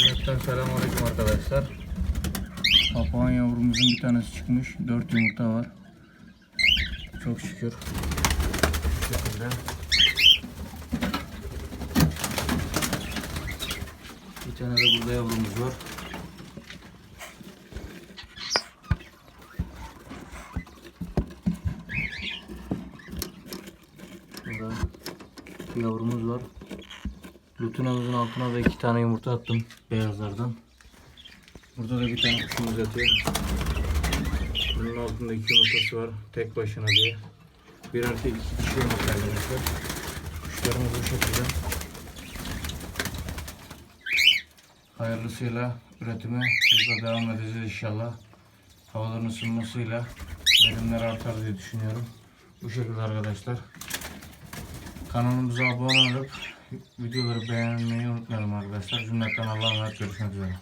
Cümleten selamünaleyküm arkadaşlar. Papağan yavrumuzun bir tanesi çıkmış. 4 yumurta var. Çok şükür. Bu şekilde. Bir tane de burada yavrumuz var. Burada yavrumuz var. Lutunamızın altına da iki tane yumurta attım beyazlardan. Burada da bir tane kuşumuz yatıyor. Bunun altında iki yumurtası var. Tek başına diye. Bir artı iki kişi yumurta arkadaşlar. Kuşlarımız bu şekilde. Hayırlısıyla üretime hızla devam edeceğiz inşallah. Havaların ısınmasıyla verimler artar diye düşünüyorum. Bu şekilde arkadaşlar. Kanalımıza abone olup videoları beğenmeyi unutmayalım arkadaşlar. Cümleten Allah'a görüşmek üzere.